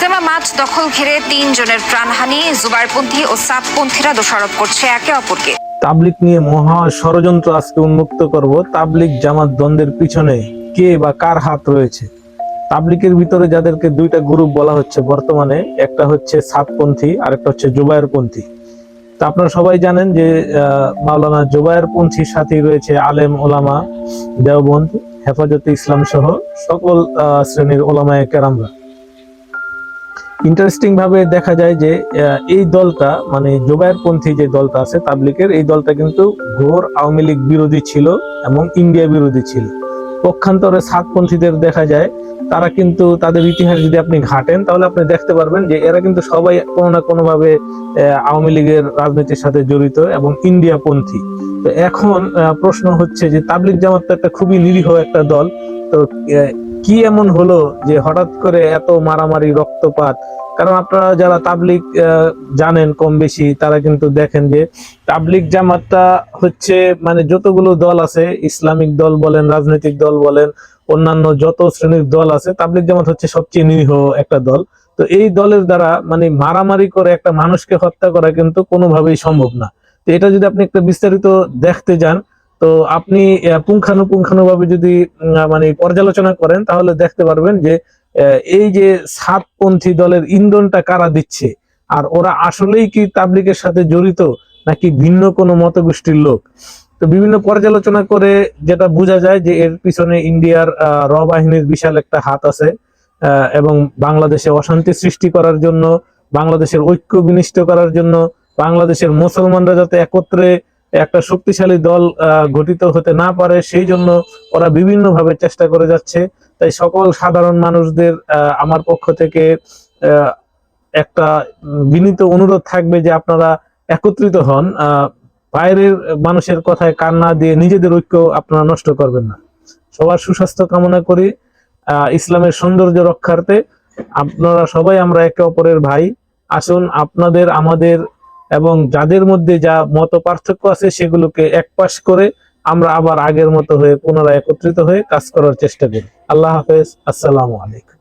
ইস্তেমা মাঠ দখল ঘিরে তিনজনের প্রাণহানি। জুবাইরপন্থী ও সাতপন্থীরা দোষারোপ করছে একে অপরকে। তাবলিক নিয়ে মহা ষড়যন্ত্র আজকে উন্মুক্ত করব। তাবলিক জামাত দ্বন্দ্বের পিছনে কে বা কার হাত রয়েছে? তাবলিকের ভিতরে যাদেরকে দুইটা গ্রুপ বলা হচ্ছে বর্তমানে, একটা হচ্ছে সাতপন্থী আর একটা হচ্ছে জুবায়েরপন্থী তা আপনারা সবাই জানেন যে মাওলানা জুবায়েরপন্থীর সাথেই রয়েছে আলেম ওলামা দেওবন্দ, হেফাজতে ইসলাম সহ সকল শ্রেণির ওলামায়ে কেরামরা। ইন্টারেস্টিং ভাবে দেখা যায় যে এই দলটা মানে জোবায়েরপন্থী যে দলটা আছে তাবলিকের এই দলটা কিন্তু ঘোর আওয়ামী লীগ বিরোধী ছিল এবং ইন্ডিয়া বিরোধী ছিল। পক্ষান্তরে সাতপন্থীদের দেখা যায় তারা কিন্তু তাদের ইতিহাস যদি আপনি ঘাটেন তাহলে আপনি দেখতে পারবেন যে এরা কিন্তু সবাই কোনো না কোনো ভাবে আহ, আওয়ামী লীগের রাজনীতির সাথে জড়িত এবং ইন্ডিয়া পন্থী তো এখন প্রশ্ন হচ্ছে যে তাবলিক জামাত তো একটা খুবই নিরীহ একটা দল। তো কি এমন হলো যে হঠাৎ করে এত মারামারি রক্তপাত? কারণ আপনারা যারা তাবলিক জানেন কম বেশি, তারা কিন্তু দেখেন যে তাবলিক জামাতটা হচ্ছে মানে যতগুলো দল আছে, ইসলামিক দল বলেন, রাজনৈতিক দল বলেন, অন্যান্য যত শ্রেণির দল আছে তাবলিক জামাত হচ্ছে সবচেয়ে নিরীহ একটা দল। তো এই দলের দ্বারা মানে মারামারি করে একটা মানুষকে হত্যা করা কিন্তু কোনোভাবেই সম্ভব না। তো এটা যদি আপনি একটা বিস্তারিত দেখতে যান তো আপনি পুঙ্খানুপুঙ্খানুভাবে যদি মানে পর্যালোচনা করেন, তাহলে দেখতে পারবেন যে এই যে সাতপন্থী দলের ইন্ধনটা কারা দিচ্ছে? আর ওরা আসলেই কি তাবলিকের সাথে জড়িত, নাকি ভিন্ন কোনো মতগোষ্ঠীর লোক? তো বিভিন্ন পর্যালোচনা করে যেটা বোঝা যায় যে, এর পিছনে ইন্ডিয়ার র বাহিনীর বিশাল একটা হাত আছে এবং বাংলাদেশে অশান্তি সৃষ্টি করার জন্য, বাংলাদেশের ঐক্য বিনিষ্ট করার জন্য, বাংলাদেশের মুসলমানরা যাতে একত্রে একটা শক্তিশালী দল গঠিত হতে না পারে, সেই জন্য ওরা বিভিন্নভাবে চেষ্টা করে যাচ্ছে। তাই সকল সাধারণ মানুষদের আমার পক্ষ থেকে একটা বিনীত অনুরোধ থাকবে যে আপনারা একত্রিত হন। বাইরের মানুষের কথায় কান না দিয়ে নিজেদের ঐক্য আপনারা নষ্ট করবেন না। সবার সুস্বাস্থ্য কামনা করি। ইসলামের সৌন্দর্য রক্ষার্থে আপনারা সবাই আমরা একে অপরের ভাই। আসুন, আপনাদের, আমাদের এবং যাদের মধ্যে যা মত পার্থক্য আছে সেগুলোকে একপাশ করে আমরা আবার আগের মতো হয়ে পুনরায় একত্রিত হয়ে কাজ করার চেষ্টা করি। আল্লাহ হাফেজ। আসসালামু আলাইকুম।